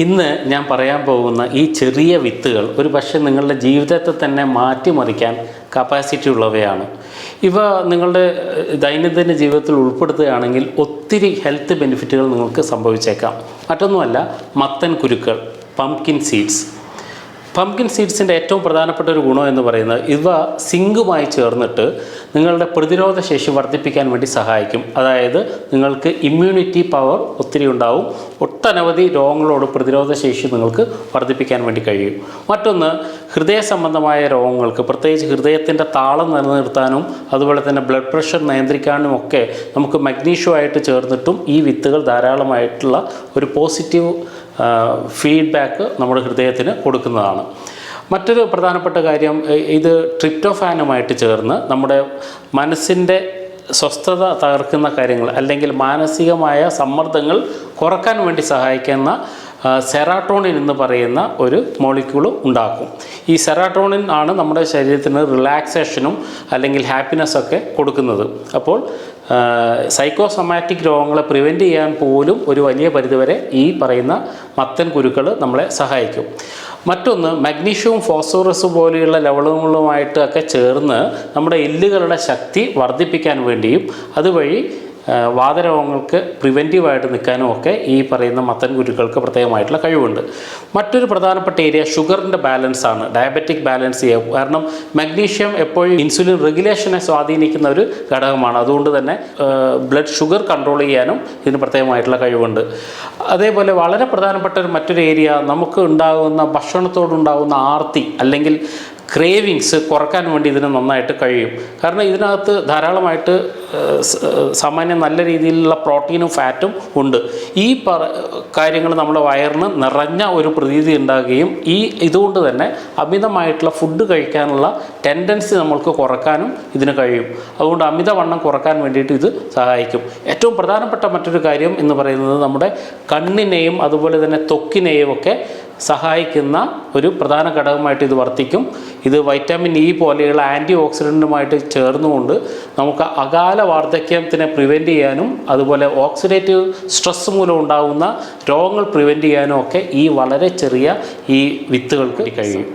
ഇന്ന് ഞാൻ പറയാൻ പോകുന്ന ഈ ചെറിയ വിത്തുകൾ ഒരു പക്ഷേ നിങ്ങളുടെ ജീവിതത്തെ തന്നെ മാറ്റിമറിക്കാൻ കപ്പാസിറ്റി ഉള്ളവയാണ്. ഇവ നിങ്ങളുടെ ദൈനംദിന ജീവിതത്തിൽ ഉൾപ്പെടുത്തുകയാണെങ്കിൽ ഒത്തിരി ഹെൽത്ത് ബെനിഫിറ്റുകൾ നിങ്ങൾക്ക് സംഭവിച്ചേക്കാം. മറ്റൊന്നുമല്ല മത്തൻ കുരുക്കൾ പംകിൻ സീഡ്സ് പംകിൻ സീഡ്സിന്റെ ഏറ്റവും പ്രധാനപ്പെട്ട ഒരു ഗുണം എന്ന് പറയുന്നത് ഇവ സിങ്കുമായി ചേർന്നിട്ട് നിങ്ങളുടെ പ്രതിരോധ ശേഷി വർദ്ധിപ്പിക്കാൻ വേണ്ടി സഹായിക്കും. അതായത് നിങ്ങൾക്ക് ഇമ്മ്യൂണിറ്റി പവർ ഒത്തിരി ഉണ്ടാവും. ഒട്ടനവധി രോഗങ്ങളോട് പ്രതിരോധ ശേഷി നിങ്ങൾക്ക് വർദ്ധിപ്പിക്കാൻ വേണ്ടി കഴിയും. മറ്റൊന്ന് ഹൃദയ സംബന്ധമായ രോഗങ്ങൾക്ക് പ്രത്യേകിച്ച് ഹൃദയത്തിന്റെ താളം നിലനിർത്താനും അതുപോലെ തന്നെ ബ്ലഡ് പ്രഷർ നിയന്ത്രിക്കാനും ഒക്കെ നമുക്ക് മഗ്നീഷ്യമായിട്ട് ചേർന്നിട്ടും ഈ വിത്തുകൾ ധാരാളമായിട്ടുള്ള ഒരു പോസിറ്റീവ് ഫീഡ്ബാക്ക് നമ്മുടെ ഹൃദയത്തിന് കൊടുക്കുന്നതാണ്. മറ്റൊരു പ്രധാനപ്പെട്ട കാര്യം ഇത് ട്രിപ്റ്റോഫാനുമായിട്ട് ചേർന്ന് നമ്മുടെ മനസ്സിന്റെ സ്വസ്ഥത തകർക്കുന്ന കാര്യങ്ങൾ അല്ലെങ്കിൽ മാനസികമായ സമ്മർദ്ദങ്ങൾ കുറയ്ക്കാൻ വേണ്ടി സഹായിക്കുന്ന സെറാട്ടോണിൻ എന്ന് പറയുന്ന ഒരു മോളിക്യൂൾ ഉണ്ടാക്കും. ഈ സെറാട്ടോണിൻ ആണ് നമ്മുടെ ശരീരത്തിന് റിലാക്സേഷനും അല്ലെങ്കിൽ ഹാപ്പിനെസ്സൊക്കെ കൊടുക്കുന്നത്. അപ്പോൾ സൈക്കോസൊമാറ്റിക് രോഗങ്ങളെ പ്രിവെന്റ് ചെയ്യാൻ പോലും ഒരു വലിയ പരിധിവരെ ഈ പറയുന്ന മത്തൻ കുരുക്കൾ നമ്മളെ സഹായിക്കും. മറ്റൊന്ന് മഗ്നീഷ്യവും ഫോസ്ഫറസ് പോലെയുള്ള ലവണങ്ങളുമായിട്ട് ഒക്കെ ചേർന്ന് നമ്മുടെ എല്ലുകളുടെ ശക്തി വർദ്ധിപ്പിക്കാൻ വേണ്ടിയും അതുവഴി വാതരോഗങ്ങൾക്ക് പ്രിവെന്റീവായിട്ട് നിൽക്കാനും ഒക്കെ ഈ പറയുന്ന മത്തൻ കുരുക്കൾക്ക് പ്രത്യേകമായിട്ടുള്ള കഴിവുണ്ട്. മറ്റൊരു പ്രധാനപ്പെട്ട ഏരിയ ഷുഗറിന്റെ ബാലൻസ് ആണ്. ഡയബറ്റിക് ബാലൻസ് ചെയ്യുക കാരണം മഗ്നീഷ്യം എപ്പോഴും ഇൻസുലിൻ റെഗുലേഷനെ സ്വാധീനിക്കുന്ന ഒരു ഘടകമാണ്. അതുകൊണ്ട് തന്നെ ബ്ലഡ് ഷുഗർ കൺട്രോൾ ചെയ്യാനും ഇതിന് പ്രത്യേകമായിട്ടുള്ള കഴിവുണ്ട്. അതേപോലെ വളരെ പ്രധാനപ്പെട്ട ഒരു മറ്റൊരു ഏരിയ നമുക്ക് ഉണ്ടാകുന്ന ഭക്ഷണത്തോടുണ്ടാകുന്ന ആർത്തി അല്ലെങ്കിൽ ക്രേവിങ്സ് കുറയ്ക്കാൻ വേണ്ടി ഇതിന് നന്നായിട്ട് കഴിയും. കാരണം ഇതിനകത്ത് ധാരാളമായിട്ട് സാമാന്യം നല്ല രീതിയിലുള്ള പ്രോട്ടീനും ഫാറ്റും ഉണ്ട്. ഈ കാര്യങ്ങൾ നമ്മുടെ വയറിന് നിറഞ്ഞ ഒരു പ്രതീതി ഉണ്ടാകുകയും ഈ ഇതുകൊണ്ട് തന്നെ അമിതമായിട്ടുള്ള ഫുഡ് കഴിക്കാനുള്ള ടെൻഡൻസി നമ്മൾക്ക് കുറക്കാനും ഇതിന് കഴിയും. അതുകൊണ്ട് അമിതവണ്ണം കുറയ്ക്കാൻ വേണ്ടിയിട്ട് ഇത് സഹായിക്കും. ഏറ്റവും പ്രധാനപ്പെട്ട മറ്റൊരു കാര്യം എന്ന് പറയുന്നത് നമ്മുടെ കണ്ണിനെയും അതുപോലെ തന്നെ ത്വക്കിനെയും ഒക്കെ സഹായിക്കുന്ന ഒരു പ്രധാന ഘടകമായിട്ട് ഇത് വർത്തിക്കും. ഇത് വൈറ്റാമിൻ ഇ പോലെയുള്ള ആന്റി ഓക്സിഡന്റുമായിട്ട് ചേർന്നുകൊണ്ട് നമുക്ക് അകാല വാർദ്ധക്യത്തിനെ പ്രിവെന്റ് ചെയ്യാനും അതുപോലെ ഓക്സിഡേറ്റീവ് സ്ട്രെസ് മൂലം ഉണ്ടാകുന്ന രോഗങ്ങൾ പ്രിവെന്റ് ചെയ്യാനും ഒക്കെ ഈ വളരെ ചെറിയ ഈ വിത്തുകൾക്ക് കഴിയും.